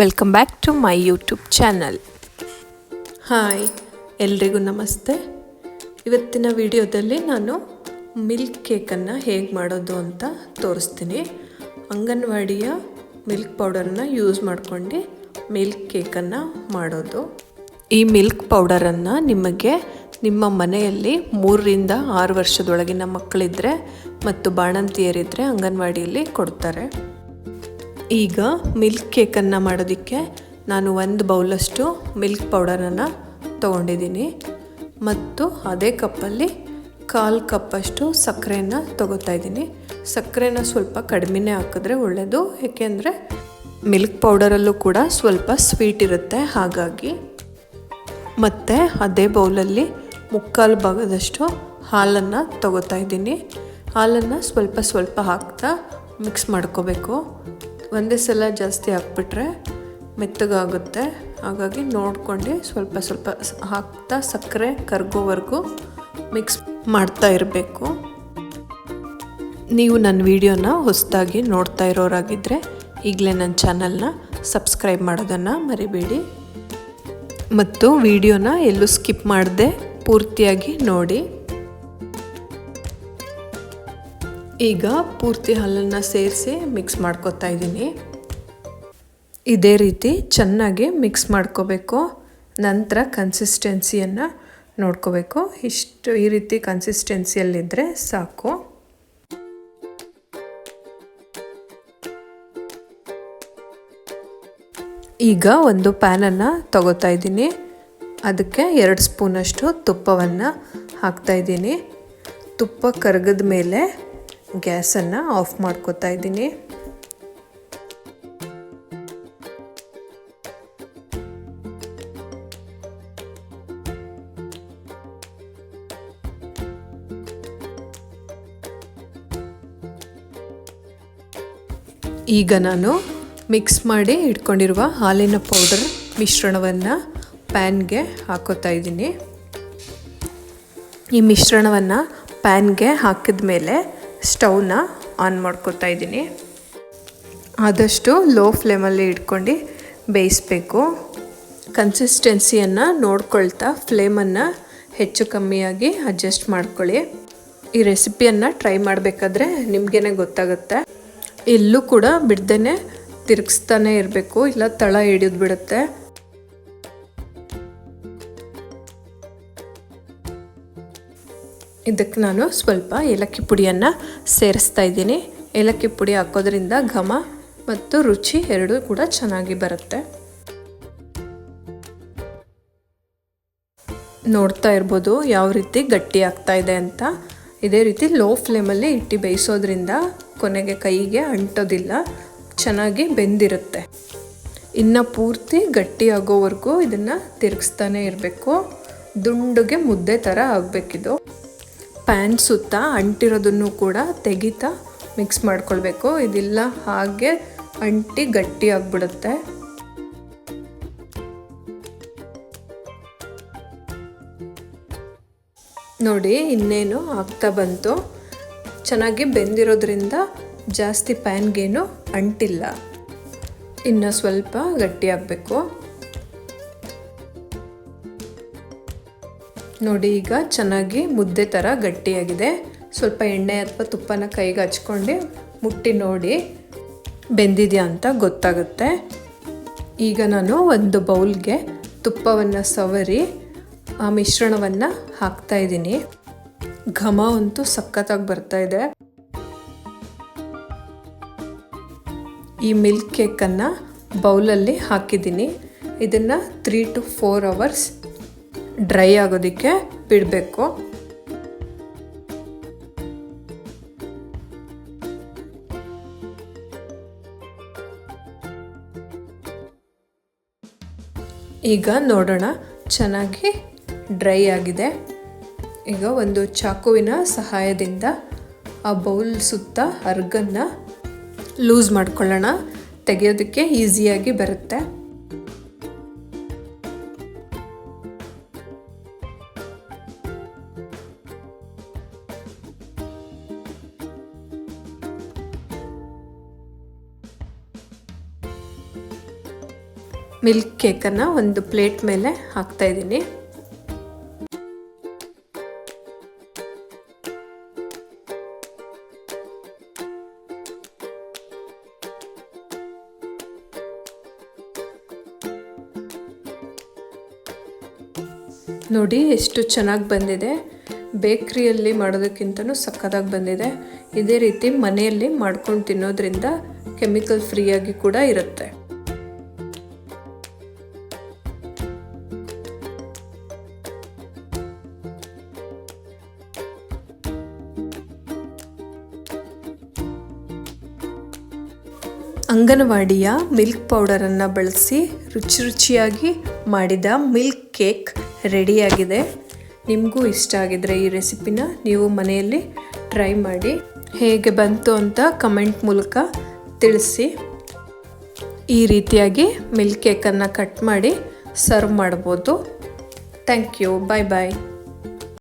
Welcome back to my YouTube channel hi ಎಲ್ರಿಗೂ ನಮಸ್ತೆ. ಇವತ್ತಿನ ವಿಡಿಯೋದಲ್ಲಿ ನಾನು ಮಿಲ್ಕ್ ಕೇಕನ್ನು ಹೇಗೆ ಮಾಡೋದು ಅಂತ ತೋರಿಸ್ತೀನಿ. ಅಂಗನವಾಡಿಯ ಮಿಲ್ಕ್ ಪೌಡರನ್ನ ಯೂಸ್ ಮಾಡ್ಕೊಂಡು ಮಿಲ್ಕ್ ಕೇಕನ್ನು ಮಾಡೋದು. ಈ ಮಿಲ್ಕ್ ಪೌಡರನ್ನು ನಿಮಗೆ ನಿಮ್ಮ ಮನೆಯಲ್ಲಿ ಮೂರರಿಂದ ಆರು ವರ್ಷದೊಳಗಿನ ಮಕ್ಕಳಿದ್ದರೆ ಮತ್ತು ಬಾಣಂತಿಯರಿದ್ದರೆ ಅಂಗನವಾಡಿಯಲ್ಲಿ ಕೊಡ್ತಾರೆ. ಈಗ ಮಿಲ್ಕ್ ಕೇಕನ್ನು ಮಾಡೋದಕ್ಕೆ ನಾನು ಒಂದು ಬೌಲಷ್ಟು ಮಿಲ್ಕ್ ಪೌಡರನ್ನು ತೊಗೊಂಡಿದ್ದೀನಿ. ಮತ್ತು ಅದೇ ಕಪ್ಪಲ್ಲಿ ಕಾಲು ಕಪ್ಪಷ್ಟು ಸಕ್ಕರೆಯನ್ನು ತೊಗೋತಾ ಇದ್ದೀನಿ. ಸಕ್ಕರೆನ ಸ್ವಲ್ಪ ಕಡಿಮೆನೇ ಹಾಕಿದ್ರೆ ಒಳ್ಳೆಯದು ಏಕೆಂದರೆ ಮಿಲ್ಕ್ ಪೌಡರಲ್ಲೂ ಕೂಡ ಸ್ವಲ್ಪ ಸ್ವೀಟ್ ಇರುತ್ತೆ ಹಾಗಾಗಿ. ಮತ್ತು ಅದೇ ಬೌಲಲ್ಲಿ ಮುಕ್ಕಾಲು ಭಾಗದಷ್ಟು ಹಾಲನ್ನು ತೊಗೋತಾ ಇದ್ದೀನಿ. ಹಾಲನ್ನು ಸ್ವಲ್ಪ ಸ್ವಲ್ಪ ಹಾಕ್ತಾ ಮಿಕ್ಸ್ ಮಾಡ್ಕೋಬೇಕು. ಒಂದೇ ಸಲ ಜಾಸ್ತಿ ಹಾಕ್ಬಿಟ್ರೆ ಮೆತ್ತಗಾಗುತ್ತೆ. ಹಾಗಾಗಿ ನೋಡ್ಕೊಂಡು ಸ್ವಲ್ಪ ಸ್ವಲ್ಪ ಹಾಕ್ತಾ ಸಕ್ಕರೆ ಕರ್ಗೋವರೆಗೂ ಮಿಕ್ಸ್ ಮಾಡ್ತಾ ಇರಬೇಕು. ನೀವು ನನ್ನ ವಿಡಿಯೋನ ಹೊಸದಾಗಿ ನೋಡ್ತಾ ಇರೋರಾಗಿದ್ದರೆ ಈಗಲೇ ನನ್ನ ಚಾನಲ್ನ ಸಬ್ಸ್ಕ್ರೈಬ್ ಮಾಡೋದನ್ನು ಮರಿಬೇಡಿ. ಮತ್ತು ವಿಡಿಯೋನ ಎಲ್ಲೂ ಸ್ಕಿಪ್ ಮಾಡದೆ ಪೂರ್ತಿಯಾಗಿ ನೋಡಿ. ಈಗ ಪೂರ್ತಿ ಹಾಲನ್ನು ಸೇರಿಸಿ ಮಿಕ್ಸ್ ಮಾಡ್ಕೊತಾ ಇದ್ದೀನಿ. ಇದೇ ರೀತಿ ಚೆನ್ನಾಗಿ ಮಿಕ್ಸ್ ಮಾಡ್ಕೋಬೇಕು. ನಂತರ ಕನ್ಸಿಸ್ಟೆನ್ಸಿಯನ್ನು ನೋಡ್ಕೋಬೇಕು. ಇಷ್ಟು ಈ ರೀತಿ ಕನ್ಸಿಸ್ಟೆನ್ಸಿಯಲ್ಲಿದ್ದರೆ ಸಾಕು. ಈಗ ಒಂದು ಪ್ಯಾನನ್ನು ತಗೋತಾ ಇದ್ದೀನಿ. ಅದಕ್ಕೆ ಎರಡು ಸ್ಪೂನಷ್ಟು ತುಪ್ಪವನ್ನು ಹಾಕ್ತಾ ಇದ್ದೀನಿ. ತುಪ್ಪ ಕರಗದ ಮೇಲೆ ಗ್ಯಾಸನ್ನು ಆಫ್ ಮಾಡ್ಕೋತಾ ಇದ್ದೀನಿ. ಈಗ ನಾನು ಮಿಕ್ಸ್ ಮಾಡಿ ಇಟ್ಕೊಂಡಿರುವ ಹಾಲಿನ ಪೌಡರ್ ಮಿಶ್ರಣವನ್ನು ಪ್ಯಾನ್ಗೆ ಹಾಕೋತಾ ಇದ್ದೀನಿ. ಈ ಮಿಶ್ರಣವನ್ನು ಪ್ಯಾನ್ಗೆ ಹಾಕಿದ ಮೇಲೆ ಸ್ಟವ್ನ ಆನ್ ಮಾಡ್ಕೋತಾ ಇದ್ದೀನಿ. ಆದಷ್ಟು ಲೋ ಫ್ಲೇಮಲ್ಲಿ ಇಟ್ಕೊಂಡು ಬೇಯಿಸಬೇಕು. ಕನ್ಸಿಸ್ಟೆನ್ಸಿಯನ್ನು ನೋಡ್ಕೊಳ್ತಾ ಫ್ಲೇಮನ್ನು ಹೆಚ್ಚು ಕಮ್ಮಿಯಾಗಿ ಅಡ್ಜಸ್ಟ್ ಮಾಡ್ಕೊಳ್ಳಿ. ಈ ರೆಸಿಪಿಯನ್ನು ಟ್ರೈ ಮಾಡಬೇಕಾದ್ರೆ ನಿಮಗೇನೆ ಗೊತ್ತಾಗುತ್ತೆ. ಎಲ್ಲೂ ಕೂಡ ಬಿಡ್ದೇ ತಿರುಗಿಸ್ತಾನೆ ಇರಬೇಕು, ಇಲ್ಲ ತಳ ಹಿಡಿದು ಬಿಡುತ್ತೆ. ಇದಕ್ಕೆ ನಾನು ಸ್ವಲ್ಪ ಏಲಕ್ಕಿ ಪುಡಿಯನ್ನು ಸೇರಿಸ್ತಾ ಇದ್ದೀನಿ. ಏಲಕ್ಕಿ ಪುಡಿ ಹಾಕೋದ್ರಿಂದ ಘಮ ಮತ್ತು ರುಚಿ ಎರಡೂ ಕೂಡ ಚೆನ್ನಾಗಿ ಬರುತ್ತೆ. ನೋಡ್ತಾ ಇರ್ಬೋದು ಯಾವ ರೀತಿ ಗಟ್ಟಿ ಆಗ್ತಾ ಇದೆ ಅಂತ. ಇದೇ ರೀತಿ ಲೋ ಫ್ಲೇಮಲ್ಲಿ ಇಟ್ಟು ಬೇಯಿಸೋದ್ರಿಂದ ಕೊನೆಗೆ ಕೈಗೆ ಅಂಟೋದಿಲ್ಲ, ಚೆನ್ನಾಗಿ ಬೆಂದಿರುತ್ತೆ. ಇನ್ನು ಪೂರ್ತಿ ಗಟ್ಟಿ ಆಗೋವರೆಗೂ ಇದನ್ನು ತಿರುಗಿಸ್ತಾನೆ ಇರಬೇಕು. ದುಂಡುಗೆ ಮುದ್ದೆ ಥರ ಆಗಬೇಕಿದು. ಪ್ಯಾನ್ ಸುತ್ತ ಅಂಟಿರೋದನ್ನು ಕೂಡ ತೆಗಿತಾ ಮಿಕ್ಸ್ ಮಾಡ್ಕೊಳ್ಬೇಕು. ಇದಿಲ್ಲ ಹಾಗೆ ಅಂಟಿ ಗಟ್ಟಿ ಆಗಿಬಿಡುತ್ತೆ. ನೋಡಿ, ಇನ್ನೇನು ಆಗ್ತಾ ಬಂತು. ಚೆನ್ನಾಗಿ ಬೆಂದಿರೋದ್ರಿಂದ ಜಾಸ್ತಿ ಪ್ಯಾನ್ಗೇನು ಅಂಟಿಲ್ಲ. ಇನ್ನು ಸ್ವಲ್ಪ ಗಟ್ಟಿ ಆಗಬೇಕು. ನೋಡಿ, ಈಗ ಚೆನ್ನಾಗಿ ಮುದ್ದೆ ಥರ ಗಟ್ಟಿಯಾಗಿದೆ. ಸ್ವಲ್ಪ ಎಣ್ಣೆ ಅಥವಾ ತುಪ್ಪನ ಕೈಗೆ ಹಚ್ಕೊಂಡು ಮುಟ್ಟಿ ನೋಡಿ ಬೆಂದಿದೆಯಾ ಅಂತ ಗೊತ್ತಾಗುತ್ತೆ. ಈಗ ನಾನು ಒಂದು ಬೌಲ್ಗೆ ತುಪ್ಪವನ್ನು ಸವರಿ ಆ ಮಿಶ್ರಣವನ್ನು ಹಾಕ್ತಾ ಇದ್ದೀನಿ. ಘಮ ಅಂತೂ ಸಖತ್ತಾಗಿ ಬರ್ತಾ ಇದೆ. ಈ ಮಿಲ್ಕ್ ಕೇಕನ್ನು ಬೌಲಲ್ಲಿ ಹಾಕಿದ್ದೀನಿ. ಇದನ್ನು three to four hours dry ಆಗೋದಕ್ಕೆ ಬಿಡಬೇಕು. ಈಗ ನೋಡೋಣ ಚೆನ್ನಾಗಿ ಡ್ರೈ ಆಗಿದೆ. ಈಗ ಒಂದು ಚಾಕುವಿನ ಸಹಾಯದಿಂದ ಆ ಬೌಲ್ ಸುತ್ತ ಅರ್ಗನ್ನು ಲೂಸ್ ಮಾಡ್ಕೊಳ್ಳೋಣ. ತೆಗೆಯೋದಕ್ಕೆ ಈಸಿಯಾಗಿ ಬರುತ್ತೆ. ಮಿಲ್ಕ್ ಕೇಕನ್ನು ಒಂದು ಪ್ಲೇಟ್ ಮೇಲೆ ಹಾಕ್ತಾ ಇದ್ದೀನಿ. ನೋಡಿ, ಎಷ್ಟು ಚೆನ್ನಾಗಿ ಬಂದಿದೆ. ಬೇಕ್ರಿಯಲ್ಲಿ ಮಾಡೋದಕ್ಕಿಂತನೂ ಸಕ್ಕತ್ತಾಗಿ ಬಂದಿದೆ. ಇದೇ ರೀತಿ ಮನೆಯಲ್ಲಿ ಮಾಡ್ಕೊಂಡು ತಿನ್ನೋದ್ರಿಂದ ಕೆಮಿಕಲ್ ಫ್ರೀಯಾಗಿ ಕೂಡ ಇರುತ್ತೆ. ಅಂಗನವಾಡಿಯ ಮಿಲ್ಕ್ ಪೌಡರನ್ನು ಬಳಸಿ ರುಚಿ ರುಚಿಯಾಗಿ ಮಾಡಿದ ಮಿಲ್ಕ್ ಕೇಕ್ ರೆಡಿಯಾಗಿದೆ. ನಿಮಗೂ ಇಷ್ಟ ಆಗಿದ್ರೆ ಈ ರೆಸಿಪಿನ ನೀವು ಮನೆಯಲ್ಲಿ ಟ್ರೈ ಮಾಡಿ. ಹೇಗೆ ಬಂತು ಅಂತ ಕಮೆಂಟ್ ಮೂಲಕ ತಿಳಿಸಿ. ಈ ರೀತಿಯಾಗಿ ಮಿಲ್ಕ್ ಕೇಕನ್ನು ಕಟ್ ಮಾಡಿ ಸರ್ವ್ ಮಾಡ್ಬೋದು. Thank you. Bye bye.